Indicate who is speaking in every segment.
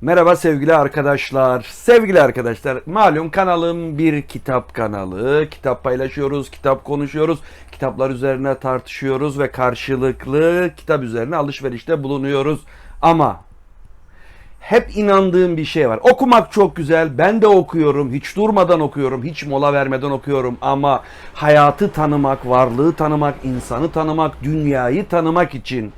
Speaker 1: Merhaba sevgili arkadaşlar. Sevgili arkadaşlar, malum kanalım bir kitap kanalı. Kitap paylaşıyoruz, kitap konuşuyoruz, kitaplar üzerine tartışıyoruz ve karşılıklı kitap üzerine alışverişte bulunuyoruz. Ama hep inandığım bir şey var. Okumak çok güzel. Ben de okuyorum. Hiç durmadan okuyorum. Hiç mola vermeden okuyorum. Ama hayatı tanımak, varlığı tanımak, insanı tanımak, dünyayı tanımak için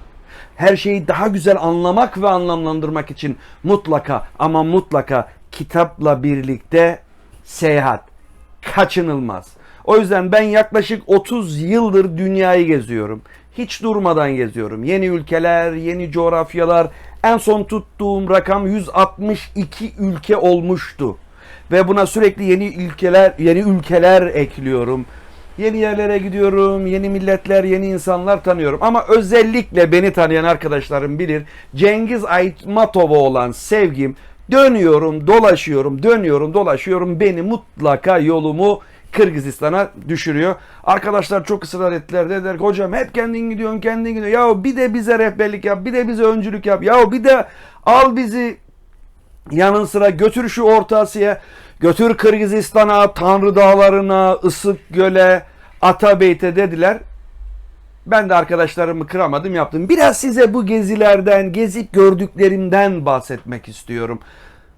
Speaker 1: her şeyi daha güzel anlamak ve anlamlandırmak için mutlaka ama mutlaka kitapla birlikte seyahat kaçınılmaz. O yüzden ben yaklaşık 30 yıldır dünyayı geziyorum. Hiç durmadan geziyorum. Yeni ülkeler, yeni coğrafyalar. En son tuttuğum rakam 162 ülke olmuştu. Ve buna sürekli yeni ülkeler, yeni ülkeler ekliyorum. Yeni yerlere gidiyorum, yeni milletler, yeni insanlar tanıyorum. Ama özellikle beni tanıyan arkadaşlarım bilir. Cengiz Aytmatov'a olan sevgim dönüyorum, dolaşıyorum, dönüyorum, dolaşıyorum. Beni mutlaka yolumu Kırgızistan'a düşürüyor. Arkadaşlar çok ısrar ettiler. Dediler ki hocam hep kendin gidiyorsun, kendin gidiyorsun. Ya bir de bize rehberlik yap, bir de bize öncülük yap. Ya bir de al bizi yanın sıra götür şu Orta Asya'ya, götür Kırgızistan'a, Tanrı Dağları'na, Isık Göl'e, Atabeyt'e dediler. Ben de arkadaşlarımı kıramadım yaptım. Biraz size bu gezilerden, gezip gördüklerimden bahsetmek istiyorum.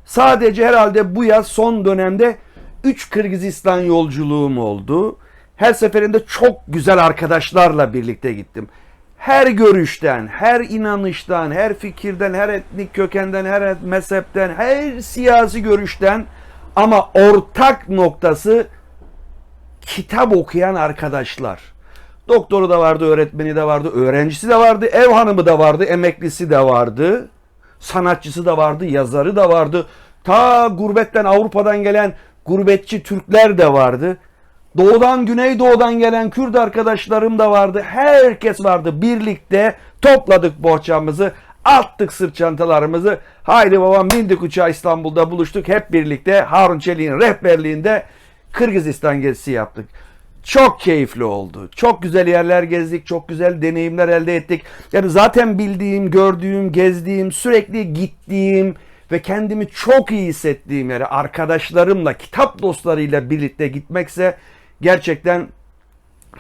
Speaker 1: Sadece herhalde bu yaz son dönemde 3 Kırgızistan yolculuğum oldu. Her seferinde çok güzel arkadaşlarla birlikte gittim. Her görüşten, her inanıştan, her fikirden, her etnik kökenden, her mezhepten, her siyasi görüşten ama ortak noktası kitap okuyan arkadaşlar. Doktoru da vardı, öğretmeni de vardı, öğrencisi de vardı, ev hanımı da vardı, emeklisi de vardı, sanatçısı da vardı, yazarı da vardı. Ta gurbetten Avrupa'dan gelen gurbetçi Türkler de vardı. Doğudan Güneydoğu'dan gelen Kürt arkadaşlarım da vardı. Herkes vardı. Birlikte topladık bohçamızı, attık sırt çantalarımızı. Haydi babam bindik uçağa İstanbul'da buluştuk. Hep birlikte Harun Çelik'in rehberliğinde Kırgızistan gezisi yaptık. Çok keyifli oldu. Çok güzel yerler gezdik. Çok güzel deneyimler elde ettik. Yani zaten bildiğim, gördüğüm, gezdiğim, sürekli gittiğim ve kendimi çok iyi hissettiğim yere arkadaşlarımla, kitap dostlarıyla birlikte gitmekse gerçekten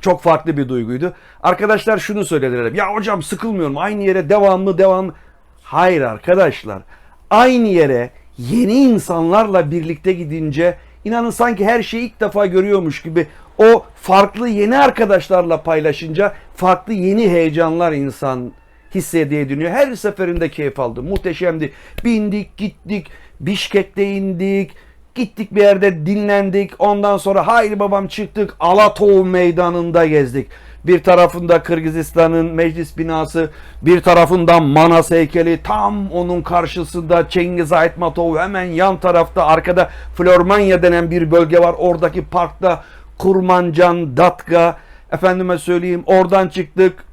Speaker 1: çok farklı bir duyguydu. Arkadaşlar şunu söylediler. Ya hocam sıkılmıyorum. Aynı yere devamlı devamlı. Hayır arkadaşlar. Aynı yere yeni insanlarla birlikte gidince inanın sanki her şeyi ilk defa görüyormuş gibi o farklı yeni arkadaşlarla paylaşınca farklı yeni heyecanlar insan hissediye dönüyor. Her seferinde keyif aldım. Muhteşemdi. Bindik, gittik, Bişkek'te indik. Gittik bir yerde dinlendik. Ondan sonra haydi babam çıktık. Alatov meydanında gezdik. Bir tarafında Kırgızistan'ın meclis binası, bir tarafında Manas heykeli, tam onun karşısında Cengiz Aytmatov, hemen yan tarafta arkada Flormanya denen bir bölge var. Oradaki parkta Kurmancan, Datka, efendime söyleyeyim oradan çıktık.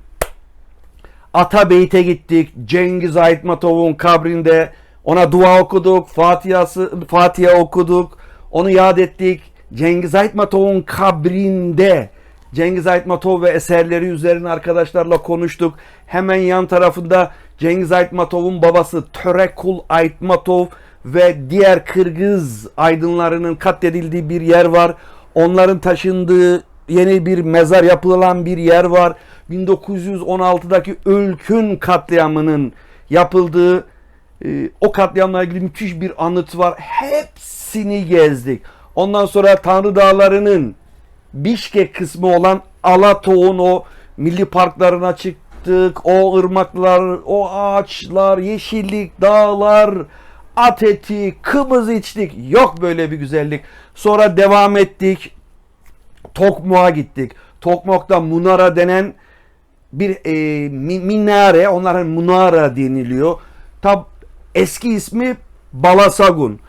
Speaker 1: Atabeyt'e gittik. Cengiz Aytmatov'un kabrinde ona dua okuduk. Fatiha'sı Fatiha okuduk. Onu yad ettik. Cengiz Aytmatov'un kabrinde Cengiz Aytmatov ve eserleri üzerine arkadaşlarla konuştuk. Hemen yan tarafında Cengiz Aytmatov'un babası Törekul Aytmatov ve diğer Kırgız aydınlarının katledildiği bir yer var. Onların taşındığı yeni bir mezar yapılan bir yer var. 1916'daki Ölkün katliamının yapıldığı e, o katliamla ilgili müthiş bir anıt var. Hepsini gezdik. Ondan sonra Tanrı Dağları'nın Bişkek kısmı olan Alatov'un o milli parklarına çıktık. O ırmaklar, o ağaçlar, yeşillik, dağlar, at eti, kımız içtik. Yok böyle bir güzellik. Sonra devam ettik. Tokmok'a gittik. Tokmok'ta Munara denen bir e, minare, onların Munara deniliyor. Tab eski ismi Balasagun.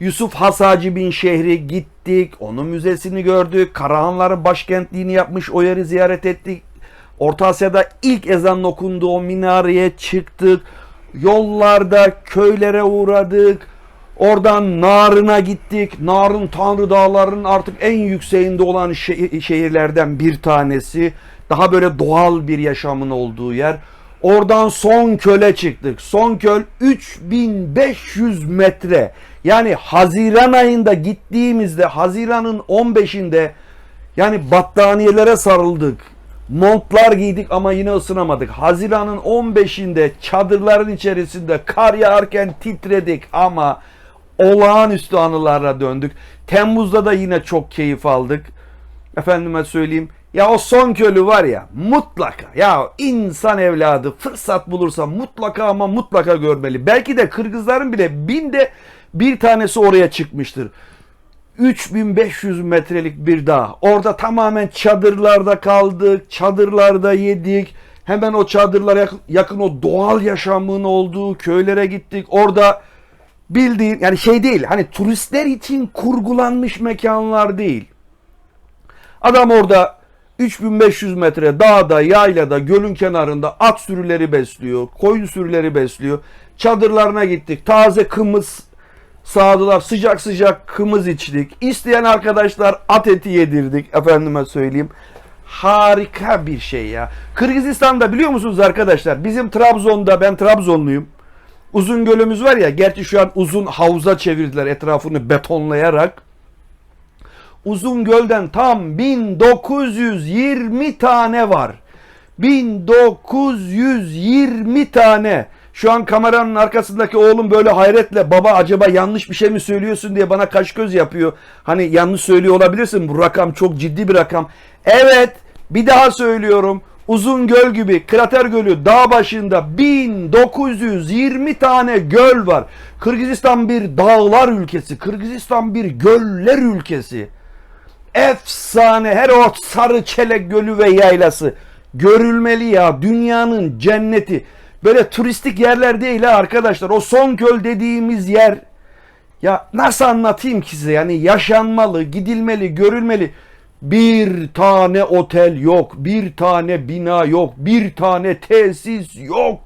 Speaker 1: Yusuf Hasacib'in şehri gittik. Onun müzesini gördük. Karahanların başkentliğini yapmış o yeri ziyaret ettik. Orta Asya'da ilk ezan okunduğu o minareye çıktık. Yollarda köylere uğradık. Oradan Narın'a gittik. Narın Tanrı Dağları'nın artık en yükseğinde olan şehirlerden bir tanesi. Daha böyle doğal bir yaşamın olduğu yer. Oradan son köle çıktık. Son köl 3500 metre. Yani Haziran ayında gittiğimizde Haziran'ın 15'inde yani battaniyelere sarıldık. Montlar giydik ama yine ısınamadık. Haziran'ın 15'inde çadırların içerisinde kar yağarken titredik ama olağanüstü anılarla döndük. Temmuz'da da yine çok keyif aldık. Efendime söyleyeyim. Ya o son kölü var ya mutlaka ya insan evladı fırsat bulursa mutlaka ama mutlaka görmeli. Belki de Kırgızların bile binde bir tanesi oraya çıkmıştır. 3500 metrelik bir dağ. Orada tamamen çadırlarda kaldık, çadırlarda yedik. Hemen o çadırlara yakın, yakın o doğal yaşamın olduğu köylere gittik. Orada bildiğin yani şey değil hani turistler için kurgulanmış mekanlar değil. Adam orada 3500 metre dağda, yaylada, gölün kenarında at sürüleri besliyor, koyun sürüleri besliyor. Çadırlarına gittik. Taze kımız sağdılar. Sıcak sıcak kımız içtik. İsteyen arkadaşlar at eti yedirdik. Efendime söyleyeyim. Harika bir şey ya. Kırgızistan'da biliyor musunuz arkadaşlar? Bizim Trabzon'da ben Trabzonluyum. Uzun gölümüz var ya. Gerçi şu an uzun havuza çevirdiler etrafını betonlayarak. Uzun Göl'den tam 1920 tane var. 1920 tane. Şu an kameranın arkasındaki oğlum böyle hayretle baba acaba yanlış bir şey mi söylüyorsun diye bana kaş göz yapıyor. Hani yanlış söylüyor olabilirsin bu rakam çok ciddi bir rakam. Evet bir daha söylüyorum. Uzun göl gibi krater gölü dağ başında 1920 tane göl var. Kırgızistan bir dağlar ülkesi. Kırgızistan bir göller ülkesi efsane her o sarı çelek gölü ve yaylası görülmeli ya dünyanın cenneti böyle turistik yerler değil ha arkadaşlar. O son göl dediğimiz yer. Ya nasıl anlatayım ki size? Yani yaşanmalı gidilmeli görülmeli. Bir tane otel yok bir tane bina yok bir tane tesis yok.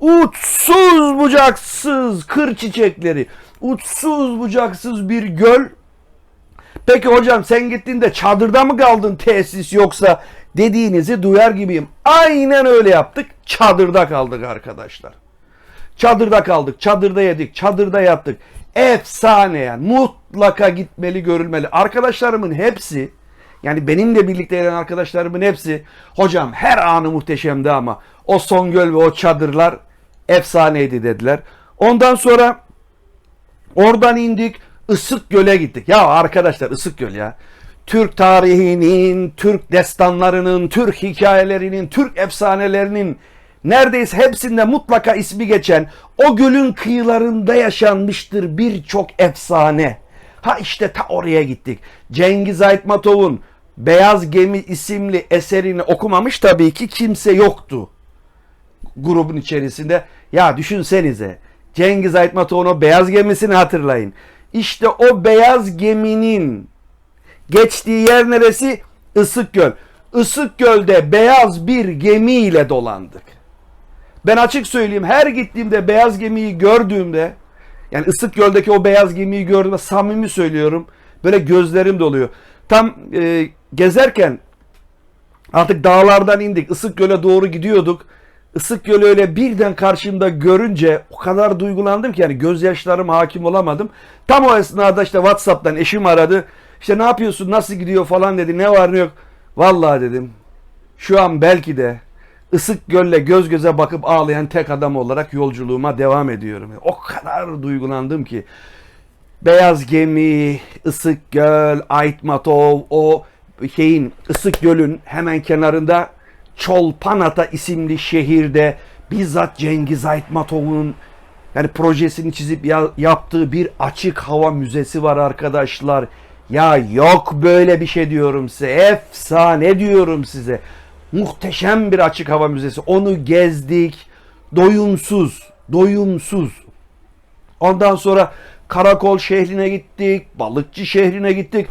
Speaker 1: Uçsuz bucaksız kır çiçekleri uçsuz bucaksız bir göl Peki hocam sen gittiğinde çadırda mı kaldın tesis yoksa dediğinizi duyar gibiyim. Aynen öyle yaptık. Çadırda kaldık arkadaşlar. Çadırda kaldık. Çadırda yedik. Çadırda yattık. Efsane yani. Mutlaka gitmeli görülmeli. Arkadaşlarımın hepsi yani benimle birlikte gelen arkadaşlarımın hepsi hocam her anı muhteşemdi ama o Songöl ve o çadırlar efsaneydi dediler. Ondan sonra oradan indik. Isık Göl'e gittik. Ya arkadaşlar Isık Göl ya. Türk tarihinin, Türk destanlarının, Türk hikayelerinin, Türk efsanelerinin neredeyse hepsinde mutlaka ismi geçen o gölün kıyılarında yaşanmıştır birçok efsane. Ha işte ta oraya gittik. Cengiz Aytmatov'un Beyaz Gemi isimli eserini okumamış tabii ki kimse yoktu grubun içerisinde. Ya düşünsenize Cengiz Aytmatov'un o beyaz gemisini hatırlayın. İşte o beyaz geminin geçtiği yer neresi? Isık Göl. Isık Göl'de beyaz bir gemiyle dolandık. Ben açık söyleyeyim her gittiğimde beyaz gemiyi gördüğümde yani Isık Göl'deki o beyaz gemiyi gördüğümde samimi söylüyorum böyle gözlerim doluyor. Tam e, gezerken artık dağlardan indik Isık Göl'e doğru gidiyorduk. Isık Gölü öyle birden karşımda görünce o kadar duygulandım ki yani gözyaşlarım hakim olamadım. Tam o esnada işte Whatsapp'tan eşim aradı. İşte ne yapıyorsun nasıl gidiyor falan dedi ne var ne yok. Vallahi dedim şu an belki de Isık Göl'le göz göze bakıp ağlayan tek adam olarak yolculuğuma devam ediyorum. O kadar duygulandım ki. Beyaz Gemi, Isık Göl, Aytmatov, o şeyin Isık Göl'ün hemen kenarında Çolpanata isimli şehirde bizzat Cengiz Aytmatov'un yani projesini çizip ya- yaptığı bir açık hava müzesi var arkadaşlar. Ya yok böyle bir şey diyorum size. Efsane diyorum size. Muhteşem bir açık hava müzesi. Onu gezdik. Doyumsuz. Doyumsuz. Ondan sonra Karakol şehrine gittik. Balıkçı şehrine gittik.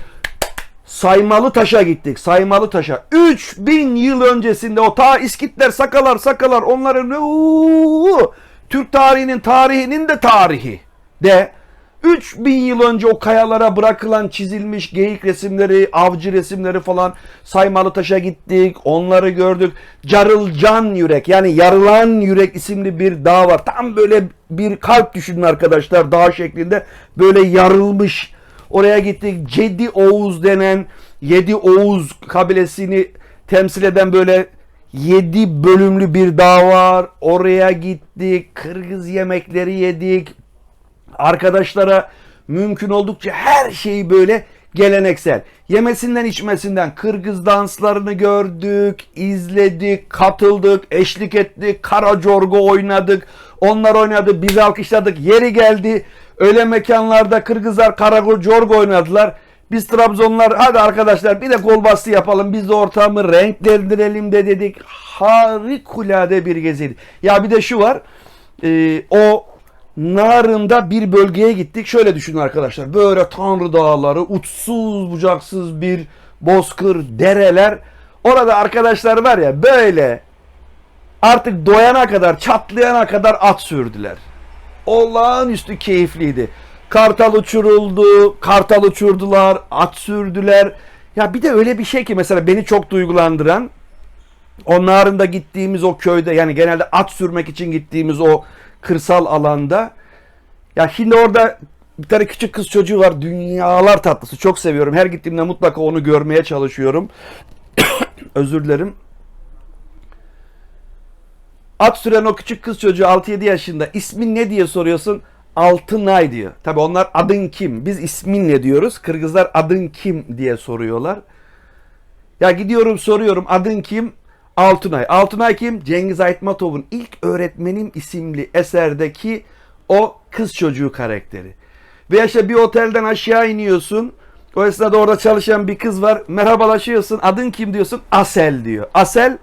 Speaker 1: Saymalı Taş'a gittik. Saymalı Taş'a. 3000 yıl öncesinde o ta İskitler, Sakalar, Sakalar onların uuu, Türk tarihinin tarihinin de tarihi de 3000 yıl önce o kayalara bırakılan çizilmiş geyik resimleri, avcı resimleri falan Saymalı Taş'a gittik. Onları gördük. Carılcan Yürek yani Yarılan Yürek isimli bir dağ var. Tam böyle bir kalp düşünün arkadaşlar dağ şeklinde. Böyle yarılmış. Oraya gittik. Cedi Oğuz denen Yedi Oğuz kabilesini temsil eden böyle yedi bölümlü bir dağ var. Oraya gittik. Kırgız yemekleri yedik arkadaşlara mümkün oldukça her şeyi böyle geleneksel. Yemesinden içmesinden Kırgız danslarını gördük, izledik, katıldık, eşlik ettik, kara corgo oynadık. Onlar oynadı, biz alkışladık. Yeri geldi. Öyle mekanlarda Kırgızlar kara corgo oynadılar. Biz Trabzonlar hadi arkadaşlar bir de kol bastı yapalım. Biz de ortamı renklendirelim de dedik. Harikulade bir geziydi. Ya bir de şu var. Ee, o Narın'da bir bölgeye gittik. Şöyle düşünün arkadaşlar. Böyle Tanrı Dağları, uçsuz bucaksız bir bozkır, dereler. Orada arkadaşlar var ya böyle artık doyana kadar, çatlayana kadar at sürdüler. Olağanüstü keyifliydi. Kartal uçuruldu, kartal uçurdular, at sürdüler. Ya bir de öyle bir şey ki mesela beni çok duygulandıran o Narın'da gittiğimiz o köyde yani genelde at sürmek için gittiğimiz o kırsal alanda. Ya şimdi orada bir tane küçük kız çocuğu var. Dünyalar tatlısı. Çok seviyorum. Her gittiğimde mutlaka onu görmeye çalışıyorum. Özür dilerim. At süren o küçük kız çocuğu 6-7 yaşında. İsmin ne diye soruyorsun? Altınay diyor. Tabi onlar adın kim? Biz ismin ne diyoruz? Kırgızlar adın kim diye soruyorlar. Ya gidiyorum soruyorum adın kim? Altınay. Altınay kim? Cengiz Aytmatov'un ilk öğretmenim isimli eserdeki o kız çocuğu karakteri. Ve işte bir otelden aşağı iniyorsun. O esnada orada çalışan bir kız var. Merhabalaşıyorsun. Adın kim diyorsun? Asel diyor. Asel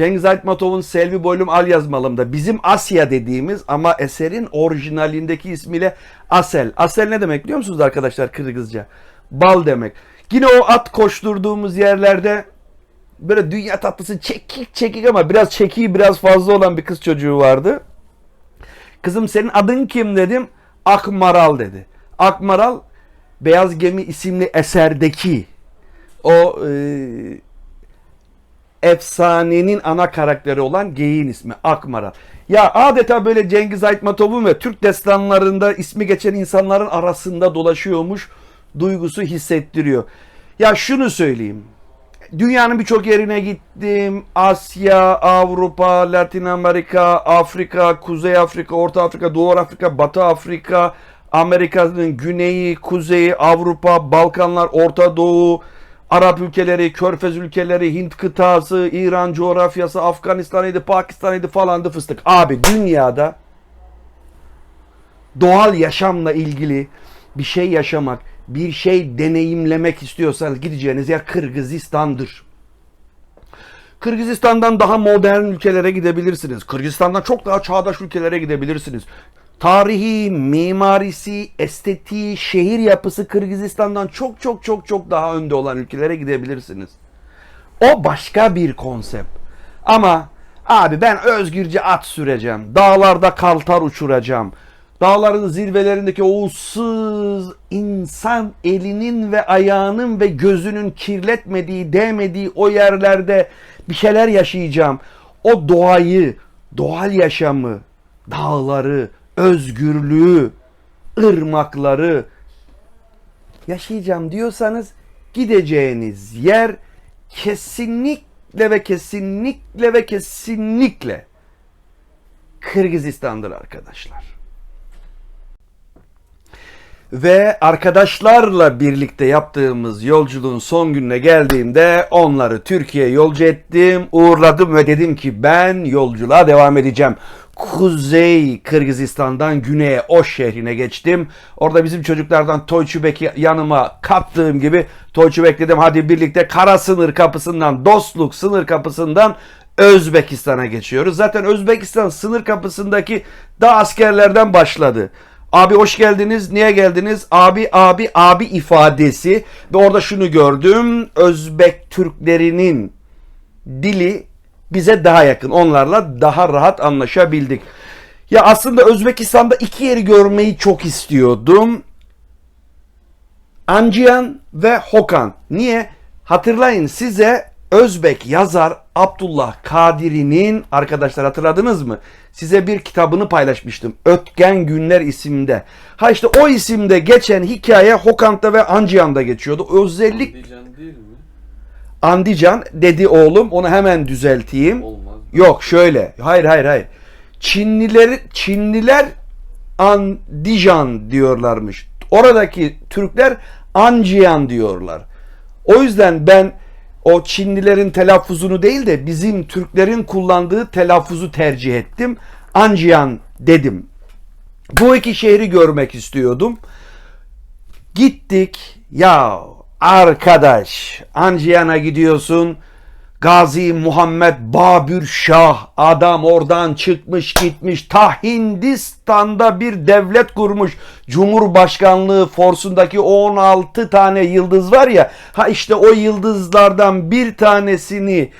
Speaker 1: Cengiz Aytmatov'un Selvi Boylum Al yazmalımda bizim Asya dediğimiz ama eserin orijinalindeki ismiyle Asel. Asel ne demek biliyor musunuz arkadaşlar Kırgızca? Bal demek. Yine o at koşturduğumuz yerlerde böyle dünya tatlısı çekik çekik ama biraz çekiği biraz fazla olan bir kız çocuğu vardı. Kızım senin adın kim dedim. Akmaral dedi. Akmaral Beyaz Gemi isimli eserdeki o e, efsanenin ana karakteri olan geyiğin ismi Akmaral. Ya adeta böyle Cengiz Aytmatov'un ve Türk destanlarında ismi geçen insanların arasında dolaşıyormuş duygusu hissettiriyor. Ya şunu söyleyeyim. Dünyanın birçok yerine gittim. Asya, Avrupa, Latin Amerika, Afrika, Kuzey Afrika, Orta Afrika, Doğu Afrika, Batı Afrika, Amerika'nın güneyi, kuzeyi, Avrupa, Balkanlar, Orta Doğu, Arap ülkeleri, Körfez ülkeleri, Hint kıtası, İran coğrafyası, Afganistan'ıydı, Pakistan'ıydı falandı fıstık. Abi dünyada doğal yaşamla ilgili bir şey yaşamak, bir şey deneyimlemek istiyorsanız gideceğiniz yer Kırgızistan'dır. Kırgızistan'dan daha modern ülkelere gidebilirsiniz. Kırgızistan'dan çok daha çağdaş ülkelere gidebilirsiniz. Tarihi, mimarisi, estetiği, şehir yapısı Kırgızistan'dan çok çok çok çok daha önde olan ülkelere gidebilirsiniz. O başka bir konsept. Ama abi ben özgürce at süreceğim. Dağlarda kaltar uçuracağım. Dağların zirvelerindeki o ıssız insan elinin ve ayağının ve gözünün kirletmediği, değmediği o yerlerde bir şeyler yaşayacağım. O doğayı, doğal yaşamı, dağları, özgürlüğü, ırmakları yaşayacağım diyorsanız gideceğiniz yer kesinlikle ve kesinlikle ve kesinlikle Kırgızistan'dır arkadaşlar. Ve arkadaşlarla birlikte yaptığımız yolculuğun son gününe geldiğimde onları Türkiye'ye yolcu ettim, uğurladım ve dedim ki ben yolculuğa devam edeceğim. Kuzey Kırgızistan'dan güneye Oş şehrine geçtim. Orada bizim çocuklardan Toyçubek'i yanıma kattığım gibi Toyçubek dedim hadi birlikte kara sınır kapısından, dostluk sınır kapısından Özbekistan'a geçiyoruz. Zaten Özbekistan sınır kapısındaki da askerlerden başladı. Abi hoş geldiniz. Niye geldiniz? Abi abi abi ifadesi ve orada şunu gördüm. Özbek Türklerinin dili bize daha yakın. Onlarla daha rahat anlaşabildik. Ya aslında Özbekistan'da iki yeri görmeyi çok istiyordum. Anjiyan ve Hokan. Niye? Hatırlayın size Özbek yazar Abdullah Kadiri'nin arkadaşlar hatırladınız mı? Size bir kitabını paylaşmıştım. Ötken Günler isimde. Ha işte o isimde geçen hikaye Hokan'da ve Anjiyan'da geçiyordu. Özellik
Speaker 2: Andijan değil mi?
Speaker 1: Andijan dedi oğlum onu hemen düzelteyim.
Speaker 2: Olmaz.
Speaker 1: Yok şöyle. Hayır hayır hayır. Çinlileri Çinliler Andijan diyorlarmış. Oradaki Türkler Anjiyan diyorlar. O yüzden ben o Çinlilerin telaffuzunu değil de bizim Türklerin kullandığı telaffuzu tercih ettim. Anjiyan dedim. Bu iki şehri görmek istiyordum. Gittik. Ya arkadaş Anjiyan'a gidiyorsun. Gazi Muhammed Babür Şah adam oradan çıkmış gitmiş ta Hindistan'da bir devlet kurmuş. Cumhurbaşkanlığı forsundaki 16 tane yıldız var ya ha işte o yıldızlardan bir tanesini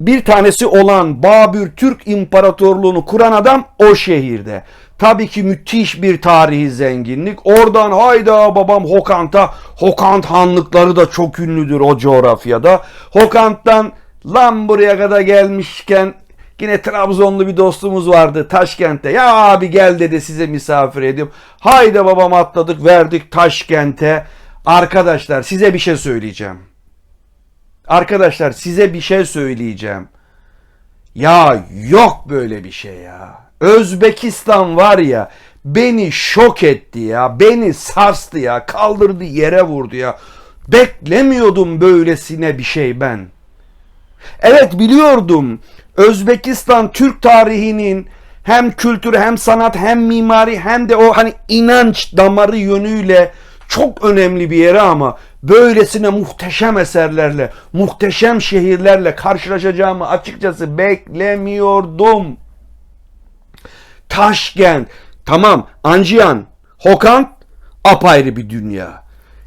Speaker 1: bir tanesi olan Babür Türk İmparatorluğunu kuran adam o şehirde. Tabii ki müthiş bir tarihi zenginlik. Oradan hayda babam Hokant'a. Hokant hanlıkları da çok ünlüdür o coğrafyada. Hokant'tan lan buraya kadar gelmişken yine Trabzonlu bir dostumuz vardı Taşkent'te. Ya abi gel dedi size misafir ediyorum. Hayda babam atladık verdik Taşkent'e. Arkadaşlar size bir şey söyleyeceğim. Arkadaşlar size bir şey söyleyeceğim. Ya yok böyle bir şey ya. Özbekistan var ya beni şok etti ya. Beni sarstı ya. Kaldırdı yere vurdu ya. Beklemiyordum böylesine bir şey ben. Evet biliyordum. Özbekistan Türk tarihinin hem kültürü hem sanat hem mimari hem de o hani inanç damarı yönüyle çok önemli bir yere ama böylesine muhteşem eserlerle, muhteşem şehirlerle karşılaşacağımı açıkçası beklemiyordum. Taşkent, tamam Anjiyan, Hokant apayrı bir dünya.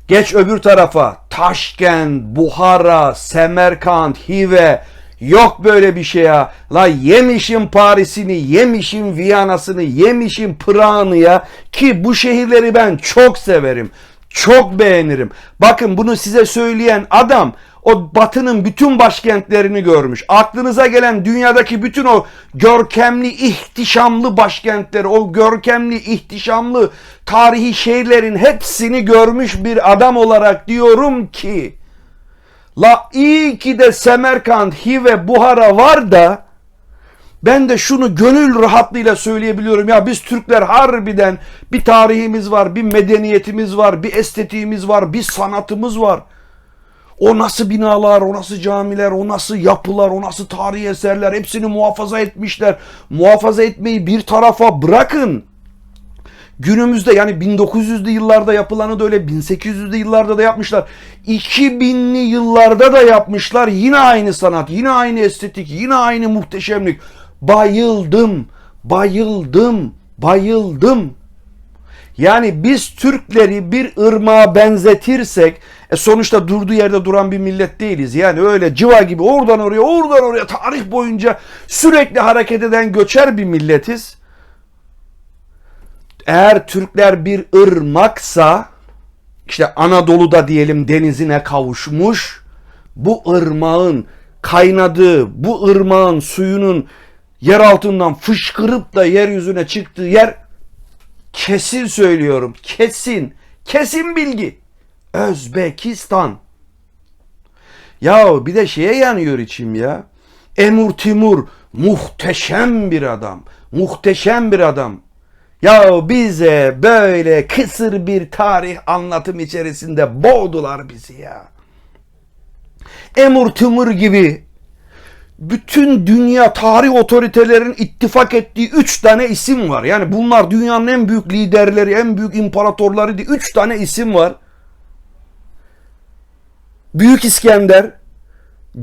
Speaker 1: Geç öbür tarafa Taşkent, Buhara, Semerkant, Hive yok böyle bir şey ya. La yemişim Paris'ini, yemişim Viyana'sını, yemişim Prag'ını ya. Ki bu şehirleri ben çok severim. Çok beğenirim. Bakın bunu size söyleyen adam o batının bütün başkentlerini görmüş. Aklınıza gelen dünyadaki bütün o görkemli, ihtişamlı başkentleri, o görkemli, ihtişamlı tarihi şehirlerin hepsini görmüş bir adam olarak diyorum ki La iyi ki de Semerkant, Hive, Buhara var da ben de şunu gönül rahatlığıyla söyleyebiliyorum. Ya biz Türkler harbiden bir tarihimiz var, bir medeniyetimiz var, bir estetiğimiz var, bir sanatımız var. O nasıl binalar, o nasıl camiler, o nasıl yapılar, o nasıl tarihi eserler hepsini muhafaza etmişler. Muhafaza etmeyi bir tarafa bırakın. Günümüzde yani 1900'lü yıllarda yapılanı da öyle 1800'lü yıllarda da yapmışlar. 2000'li yıllarda da yapmışlar. Yine aynı sanat, yine aynı estetik, yine aynı muhteşemlik. Bayıldım, bayıldım, bayıldım. Yani biz Türkleri bir ırmağa benzetirsek e sonuçta durduğu yerde duran bir millet değiliz. Yani öyle civa gibi oradan oraya oradan oraya tarih boyunca sürekli hareket eden göçer bir milletiz. Eğer Türkler bir ırmaksa işte Anadolu'da diyelim denizine kavuşmuş bu ırmağın kaynadığı bu ırmağın suyunun yer altından fışkırıp da yeryüzüne çıktığı yer kesin söylüyorum. Kesin. Kesin bilgi. Özbekistan. Ya bir de şeye yanıyor içim ya. Emur Timur muhteşem bir adam. Muhteşem bir adam. Ya bize böyle kısır bir tarih anlatım içerisinde boğdular bizi ya. Emur Timur gibi bütün dünya tarih otoritelerin ittifak ettiği üç tane isim var. Yani bunlar dünyanın en büyük liderleri, en büyük imparatorları diye üç tane isim var. Büyük İskender,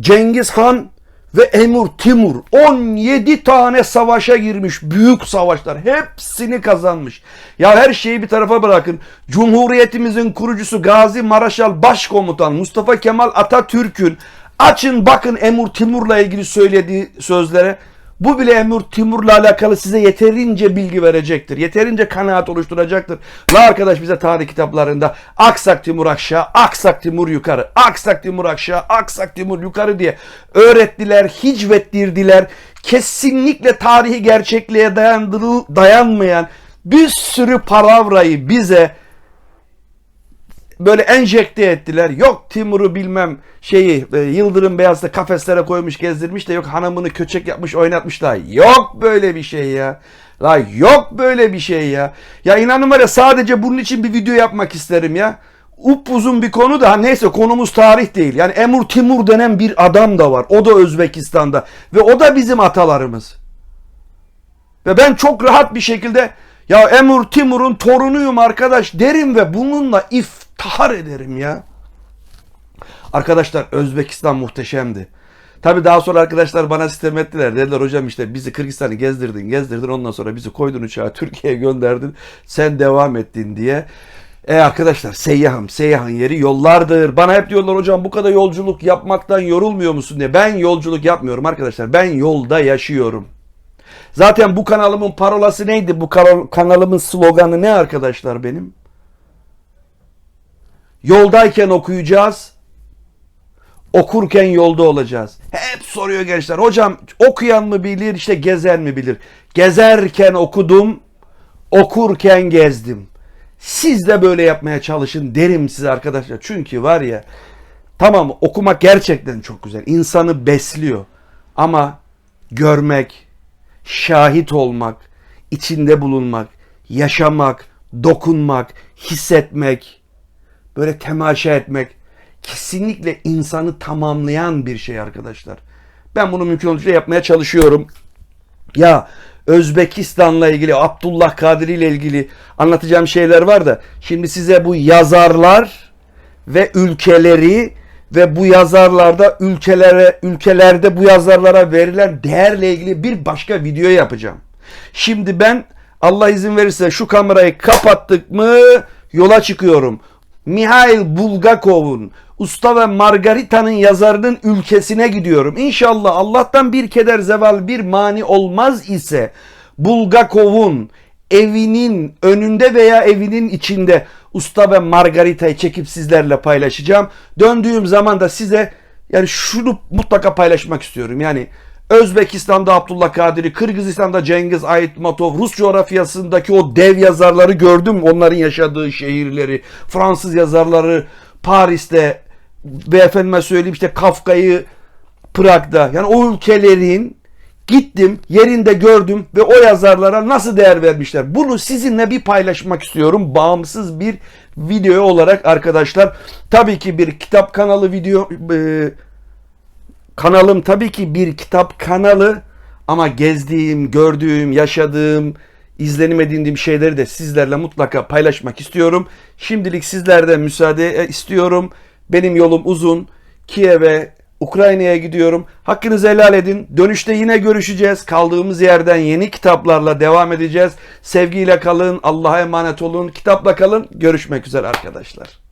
Speaker 1: Cengiz Han ve Emur Timur 17 tane savaşa girmiş. Büyük savaşlar. Hepsini kazanmış. Ya her şeyi bir tarafa bırakın. Cumhuriyetimizin kurucusu Gazi Maraşal Başkomutan Mustafa Kemal Atatürk'ün açın bakın Emur Timur'la ilgili söylediği sözlere. Bu bile Emir Timur'la alakalı size yeterince bilgi verecektir. Yeterince kanaat oluşturacaktır. La arkadaş bize tarih kitaplarında Aksak Timur aşağı, Aksak Timur yukarı, Aksak Timur aşağı, Aksak Timur yukarı diye öğrettiler, hicvettirdiler. Kesinlikle tarihi gerçekliğe dayandırıl, dayanmayan bir sürü palavrayı bize böyle enjekte ettiler. Yok Timur'u bilmem şeyi e, Yıldırım Beyaz'da kafeslere koymuş gezdirmiş de yok hanımını köçek yapmış oynatmış da yok böyle bir şey ya. La yok böyle bir şey ya. Ya inanın var ya sadece bunun için bir video yapmak isterim ya. Upuzun bir konu da neyse konumuz tarih değil. Yani Emur Timur denen bir adam da var. O da Özbekistan'da ve o da bizim atalarımız. Ve ben çok rahat bir şekilde ya Emur Timur'un torunuyum arkadaş derim ve bununla iftihar ederim ya. Arkadaşlar Özbekistan muhteşemdi. Tabi daha sonra arkadaşlar bana sistem ettiler. Dediler hocam işte bizi Kırgızistan'ı gezdirdin gezdirdin ondan sonra bizi koydun uçağa Türkiye'ye gönderdin. Sen devam ettin diye. E arkadaşlar seyyahım seyyahın yeri yollardır. Bana hep diyorlar hocam bu kadar yolculuk yapmaktan yorulmuyor musun diye. Ben yolculuk yapmıyorum arkadaşlar. Ben yolda yaşıyorum. Zaten bu kanalımın parolası neydi? Bu kanal- kanalımın sloganı ne arkadaşlar benim? Yoldayken okuyacağız. Okurken yolda olacağız. Hep soruyor gençler. Hocam okuyan mı bilir işte gezen mi bilir? Gezerken okudum. Okurken gezdim. Siz de böyle yapmaya çalışın derim size arkadaşlar. Çünkü var ya tamam okumak gerçekten çok güzel. İnsanı besliyor. Ama görmek, şahit olmak, içinde bulunmak, yaşamak, dokunmak, hissetmek, böyle temaşa etmek kesinlikle insanı tamamlayan bir şey arkadaşlar. Ben bunu mümkün olduğunca yapmaya çalışıyorum. Ya Özbekistan'la ilgili, Abdullah Kadiri ile ilgili anlatacağım şeyler var da şimdi size bu yazarlar ve ülkeleri ve bu yazarlarda ülkelere ülkelerde bu yazarlara verilen değerle ilgili bir başka video yapacağım. Şimdi ben Allah izin verirse şu kamerayı kapattık mı yola çıkıyorum. Mihail Bulgakov'un Usta ve Margarita'nın yazarının ülkesine gidiyorum. İnşallah Allah'tan bir keder zeval bir mani olmaz ise Bulgakov'un evinin önünde veya evinin içinde Usta ve Margarita'yı çekip sizlerle paylaşacağım. Döndüğüm zaman da size yani şunu mutlaka paylaşmak istiyorum. Yani Özbekistan'da Abdullah Kadiri, Kırgızistan'da Cengiz Aytmatov, Rus coğrafyasındaki o dev yazarları gördüm. Onların yaşadığı şehirleri, Fransız yazarları Paris'te ve efendime söyleyeyim işte Kafka'yı Prag'da. Yani o ülkelerin gittim, yerinde gördüm ve o yazarlara nasıl değer vermişler. Bunu sizinle bir paylaşmak istiyorum. Bağımsız bir video olarak arkadaşlar. Tabii ki bir kitap kanalı video e, kanalım tabii ki bir kitap kanalı ama gezdiğim, gördüğüm, yaşadığım, izlenim edindiğim şeyleri de sizlerle mutlaka paylaşmak istiyorum. Şimdilik sizlerden müsaade e, istiyorum. Benim yolum uzun. Kiev'e, Ukrayna'ya gidiyorum. Hakkınızı helal edin. Dönüşte yine görüşeceğiz. Kaldığımız yerden yeni kitaplarla devam edeceğiz. Sevgiyle kalın. Allah'a emanet olun. Kitapla kalın. Görüşmek üzere arkadaşlar.